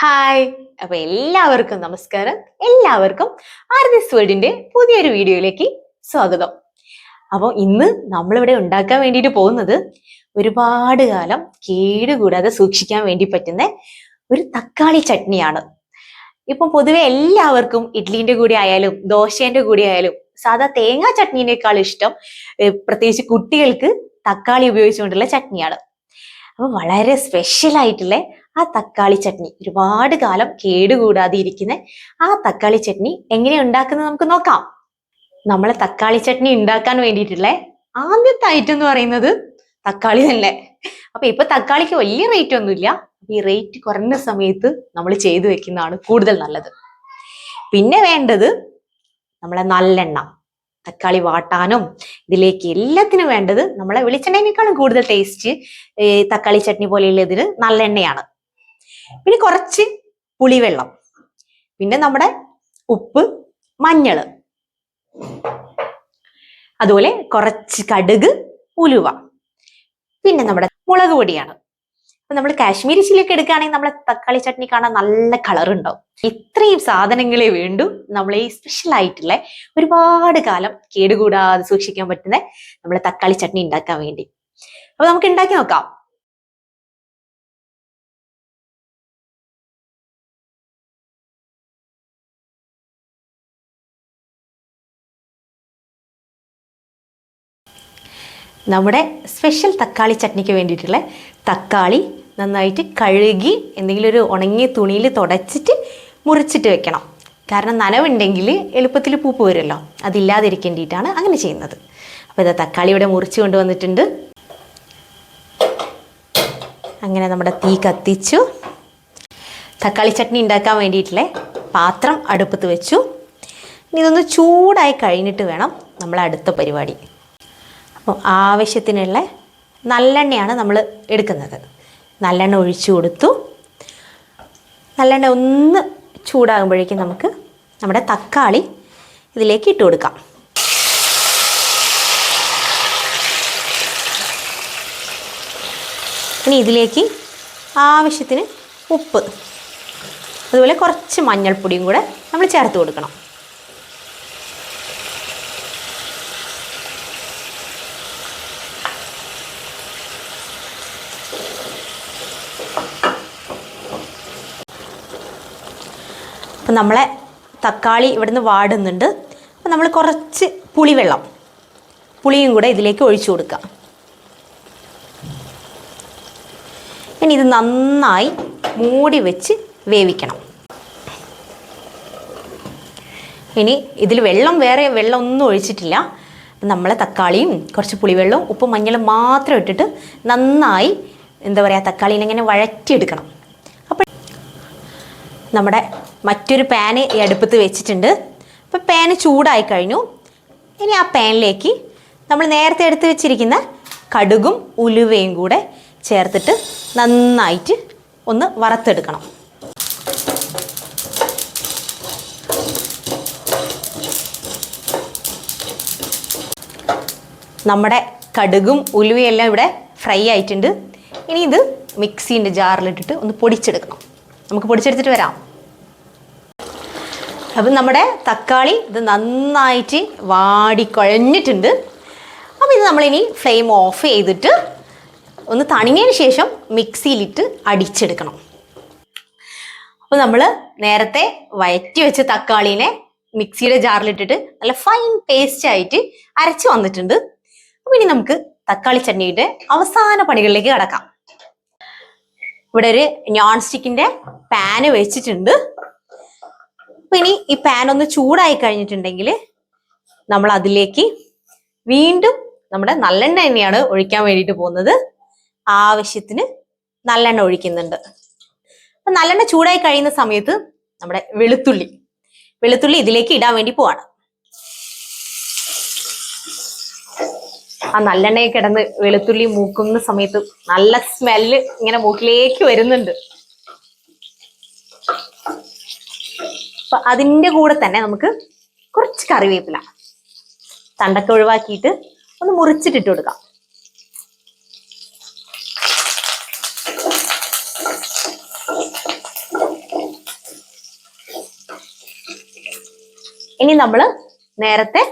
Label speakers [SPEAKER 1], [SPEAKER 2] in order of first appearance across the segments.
[SPEAKER 1] Hi. അപ്പൊ എല്ലാവർക്കും നമസ്കാരം. എല്ലാവർക്കും ആർദിസ് വേൾഡിന്റെ പുതിയൊരു വീഡിയോയിലേക്ക് സ്വാഗതം. അപ്പോൾ ഇന്ന് നമ്മളിവിടെ ഉണ്ടാക്കാൻ വേണ്ടിയിട്ട് പോകുന്നത് ഒരുപാട് കാലം കേടുകൂടാതെ സൂക്ഷിക്കാൻ വേണ്ടി പറ്റുന്ന ഒരു തക്കാളി ചട്നിയാണ്. ഇപ്പൊ പൊതുവെ എല്ലാവർക്കും ഇഡ്ലിന്റെ കൂടെ ആയാലും ദോശേന്റെ കൂടെ ആയാലും സാധാ തേങ്ങാ ചട്നീനേക്കാൾ ഇഷ്ടം പ്രത്യേകിച്ച് കുട്ടികൾക്ക് തക്കാളി ഉപയോഗിച്ചുകൊണ്ടുള്ള ചട്നിയാണ്. അപ്പൊ വളരെ സ്പെഷ്യൽ ആയിട്ടുള്ള ആ തക്കാളി ചട്നി. ഒരുപാട് കാലം കേടുകൂടാതെ ഇരിക്കുന്ന ആ തക്കാളി ചട്നി എങ്ങനെ ഉണ്ടാക്കുന്നത് നമുക്ക് നോക്കാം. നമ്മളെ തക്കാളി ചട്നി ഉണ്ടാക്കാൻ വേണ്ടിയിട്ടുള്ള ആദ്യത്തെ ഐറ്റം എന്ന് പറയുന്നത് തക്കാളി തന്നെ. അപ്പൊ ഇപ്പൊ തക്കാളിക്ക് വലിയ റേറ്റ് ഒന്നുമില്ല അപ്പൊ ഈ റേറ്റ് കുറഞ്ഞ സമയത്ത് നമ്മൾ ചെയ്തു വെക്കുന്നതാണ് കൂടുതൽ നല്ലത്. പിന്നെ വേണ്ടത് നമ്മളെ നല്ലെണ്ണ. തക്കാളി വാട്ടാനും ഇതിലേക്ക് എല്ലാത്തിനും വേണ്ടത് നമ്മളെ വെളിച്ചെണ്ണേനേക്കാളും കൂടുതൽ ടേസ്റ്റ് തക്കാളി ചട്നി പോലെയുള്ള ഇതിന് നല്ല എണ്ണയാണ്. പിന്നെ കുറച്ച് പുളിവെള്ളം. പിന്നെ നമ്മുടെ ഉപ്പ് മഞ്ഞൾ. അതുപോലെ കുറച്ച് കടുക് ഉലുവ. പിന്നെ നമ്മുടെ മുളക് പൊടിയാണ്. അപ്പൊ നമ്മൾ കാശ്മീരി ചില്ലിയൊക്കെ എടുക്കുകയാണെങ്കിൽ നമ്മളെ തക്കാളി ചട്നി കാണാൻ നല്ല കളർ ഉണ്ടാവും. ഇത്രയും സാധനങ്ങളെ വേണ്ടു. നമ്മൾ ഈ സ്പെഷ്യൽ ആയിട്ടുള്ള ഒരുപാട് കാലം കേടുകൂടാതെ സൂക്ഷിക്കാൻ പറ്റുന്ന നമ്മളെ തക്കാളി ചട്നി ഉണ്ടാക്കാൻ വേണ്ടി. അപ്പൊ നമുക്ക് ഉണ്ടാക്കി നോക്കാം. നമ്മുടെ സ്പെഷ്യൽ തക്കാളി ചട്നിക്ക് വേണ്ടിയിട്ടുള്ള തക്കാളി നന്നായിട്ട് കഴുകി എന്തെങ്കിലും ഒരു ഉണങ്ങിയ തുണിയിൽ തുടച്ചിട്ട് മുറിച്ചിട്ട് വെക്കണം. കാരണം നനവുണ്ടെങ്കിൽ എളുപ്പത്തിൽ പൂപ്പ് വരുമല്ലോ. അതില്ലാതിരിക്കേണ്ടിയിട്ടാണ് അങ്ങനെ ചെയ്യുന്നത്. അപ്പോൾ ഇതാ തക്കാളി ഇവിടെ മുറിച്ച് കൊണ്ടുവന്നിട്ടുണ്ട്. അങ്ങനെ നമ്മുടെ തീ കത്തിച്ചു. തക്കാളി ചട്നി ഉണ്ടാക്കാൻ വേണ്ടിയിട്ടുള്ള പാത്രം അടുപ്പത്ത് വെച്ചു. ഇനി ഇതൊന്ന് ചൂടായി കഴിഞ്ഞിട്ട് വേണം നമ്മൾ അടുത്ത പരിപാടി. അപ്പോൾ ആവശ്യത്തിനുള്ള നല്ലെണ്ണയാണ് നമ്മൾ എടുക്കുന്നത്. നല്ലെണ്ണ ഒഴിച്ചു കൊടുത്തു. നല്ലെണ്ണ ഒന്ന് ചൂടാകുമ്പോഴേക്കും നമുക്ക് നമ്മുടെ തക്കാളി ഇതിലേക്ക് ഇട്ട് കൊടുക്കാം. ഇനി ഇതിലേക്ക് ആവശ്യത്തിന് ഉപ്പ് അതുപോലെ കുറച്ച് മഞ്ഞൾപ്പൊടിയും കൂടെ നമ്മൾ ചേർത്ത് കൊടുക്കണം. അപ്പം നമ്മളെ തക്കാളി ഇവിടുന്ന് വാടുന്നുണ്ട്. അപ്പം നമ്മൾ കുറച്ച് പുളിവെള്ളം പുളിയും കൂടെ ഇതിലേക്ക് ഒഴിച്ചു കൊടുക്കാം. ഇനി ഇത് നന്നായി മൂടി വെച്ച് വേവിക്കണം. ഇനി ഇതിൽ വെള്ളം വേറെ വെള്ളം ഒന്നും ഒഴിച്ചിട്ടില്ല. നമ്മളെ തക്കാളിയും കുറച്ച് പുളിവെള്ളവും ഉപ്പും മഞ്ഞളും മാത്രം ഇട്ടിട്ട് നന്നായി എന്താ പറയുക തക്കാളീനെ ഇങ്ങനെ വഴറ്റിയെടുക്കണം. നമ്മുടെ മറ്റൊരു പാന് ഈ അടുപ്പത്ത് വെച്ചിട്ടുണ്ട്. അപ്പോൾ പാന് ചൂടായി കഴിഞ്ഞു. ഇനി ആ പാനിലേക്ക് നമ്മൾ നേരത്തെ എടുത്ത് വെച്ചിരിക്കുന്ന കടുകും ഉലുവയും കൂടെ ചേർത്തിട്ട് നന്നായിട്ട് ഒന്ന് വറുത്തെടുക്കണം. നമ്മുടെ കടുകും ഉലുവയും എല്ലാം ഇവിടെ ഫ്രൈ ആയിട്ടുണ്ട്. ഇനി ഇത് മിക്സീന്റെ ജാറിലിട്ടിട്ട് ഒന്ന് പൊടിച്ചെടുക്കണം. നമുക്ക് പൊടിച്ചെടുത്തിട്ട് വരാം. അപ്പം നമ്മുടെ തക്കാളി ഇത് നന്നായിട്ട് വാടി കുഴഞ്ഞിട്ടുണ്ട് അപ്പം ഇത് നമ്മളിനി ഫ്ലെയിം ഓഫ് ചെയ്തിട്ട് ഒന്ന് തണിഞ്ഞതിന് ശേഷം മിക്സിയിലിട്ട് അടിച്ചെടുക്കണം. അപ്പോൾ നമ്മൾ നേരത്തെ വയറ്റി വെച്ച തക്കാളീനെ മിക്സിയുടെ ജാറിലിട്ടിട്ട് നല്ല ഫൈൻ പേസ്റ്റ് ആയിട്ട് അരച്ച് വന്നിട്ടുണ്ട്. അപ്പം ഇനി നമുക്ക് തക്കാളി ചട്നിയുടെ അവസാന പണികളിലേക്ക് കടക്കാം. ഇവിടെ ഒരു നോൺ സ്റ്റിക്കിന്റെ പാന് വെച്ചിട്ടുണ്ട്. അപ്പൊ ഇനി ഈ പാൻ ഒന്ന് ചൂടായി കഴിഞ്ഞിട്ടുണ്ടെങ്കിൽ നമ്മൾ അതിലേക്ക് വീണ്ടും നമ്മുടെ നല്ലെണ്ണ തന്നെയാണ് ഒഴിക്കാൻ വേണ്ടിയിട്ട് പോകുന്നത്. ആവശ്യത്തിന് നല്ലെണ്ണ ഒഴിക്കുന്നുണ്ട്. അപ്പൊ നല്ലെണ്ണ ചൂടായി കഴിയുന്ന സമയത്ത് നമ്മുടെ വെളുത്തുള്ളി. വെളുത്തുള്ളി ഇതിലേക്ക് ഇടാൻ വേണ്ടി പോവാണ്. ആ നല്ലെണ്ണ കിടന്ന് വെളുത്തുള്ളി മൂക്കുന്ന സമയത്ത് നല്ല സ്മെല്ല് ഇങ്ങനെ മൂക്കിലേക്ക് വരുന്നുണ്ട്. അപ്പൊ അതിന്റെ കൂടെ തന്നെ നമുക്ക് കുറച്ച് കറിവേപ്പില തണ്ടൊക്കെ ഒഴിവാക്കിയിട്ട് ഒന്ന് മുറിച്ചിട്ടിട്ട് കൊടുക്കാം. ഇനി നമ്മൾ നേരത്തെ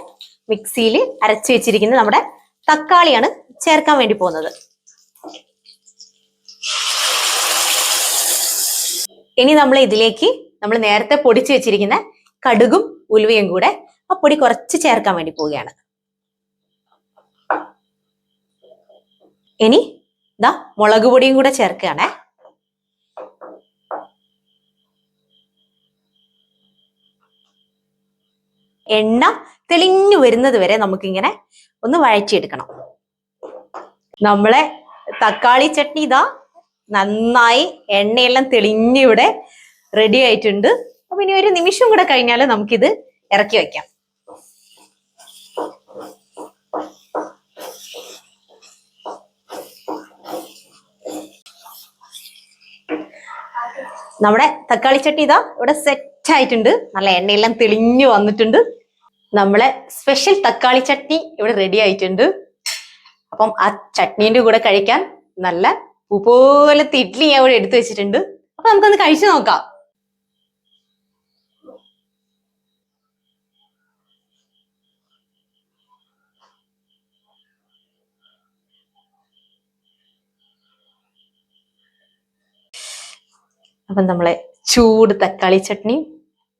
[SPEAKER 1] മിക്സിയിൽ അരച്ചു വെച്ചിരിക്കുന്ന നമ്മുടെ തക്കാളിയാണ് ചേർക്കാൻ വേണ്ടി പോകുന്നത്. ഇനി നമ്മൾ ഇതിലേക്ക് നമ്മൾ നേരത്തെ പൊടിച്ചു വെച്ചിരിക്കുന്ന കടുകും ഉലുവയും കൂടെ ആ പൊടി കുറച്ച് ചേർക്കാൻ വേണ്ടി പോവുകയാണ്. ഇനി ഇതാ മുളക് പൊടിയും കൂടെ ചേർക്കുകയാണേ. എണ്ണ തെളിഞ്ഞു വരുന്നത് വരെ നമുക്കിങ്ങനെ ഒന്ന് വഴച്ചെടുക്കണം നമ്മളെ തക്കാളി ചട്നി ഇതാ നന്നായി എണ്ണയെല്ലാം തെളിഞ്ഞ് ഇവിടെ റെഡി ആയിട്ടുണ്ട്. അപ്പൊ ഇനി ഒരു നിമിഷം കൂടെ കഴിഞ്ഞാൽ നമുക്കിത് ഇറക്കി വെക്കാം. നമ്മുടെ തക്കാളി ചട്നി ഇതാ ഇവിടെ സെറ്റ് ആയിട്ടുണ്ട്. നല്ല എണ്ണയെല്ലാം തെളിഞ്ഞു വന്നിട്ടുണ്ട്. നമ്മളെ സ്പെഷ്യൽ തക്കാളി ചട്നി ഇവിടെ റെഡി ആയിട്ടുണ്ട്. അപ്പം ആ ചട്നീന്റെ കൂടെ കഴിക്കാൻ നല്ല പോലത്തെ ഇഡ്ഡലി ഞാൻ ഇവിടെ എടുത്തു വെച്ചിട്ടുണ്ട്. അപ്പൊ നമുക്കൊന്ന് കഴിച്ചു നോക്കാം. അപ്പം നമ്മളെ ചൂട് തക്കാളി ചട്നി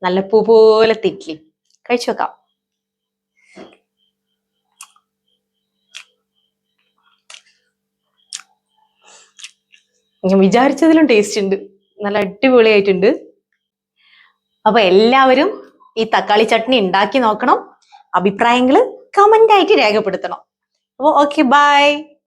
[SPEAKER 1] നല്ല പൂ പോലത്തെ കഴിച്ചു നോക്കാം. ഞാൻ വിചാരിച്ചതിലും ടേസ്റ്റ് ഉണ്ട്. നല്ല അടിപൊളിയായിട്ടുണ്ട്. അപ്പൊ എല്ലാവരും ഈ തക്കാളി ചട്നി ഉണ്ടാക്കി നോക്കണം. അഭിപ്രായങ്ങൾ കമന്റ് ആയിട്ട് രേഖപ്പെടുത്തണം. അപ്പോൾ ഓക്കെ ബൈ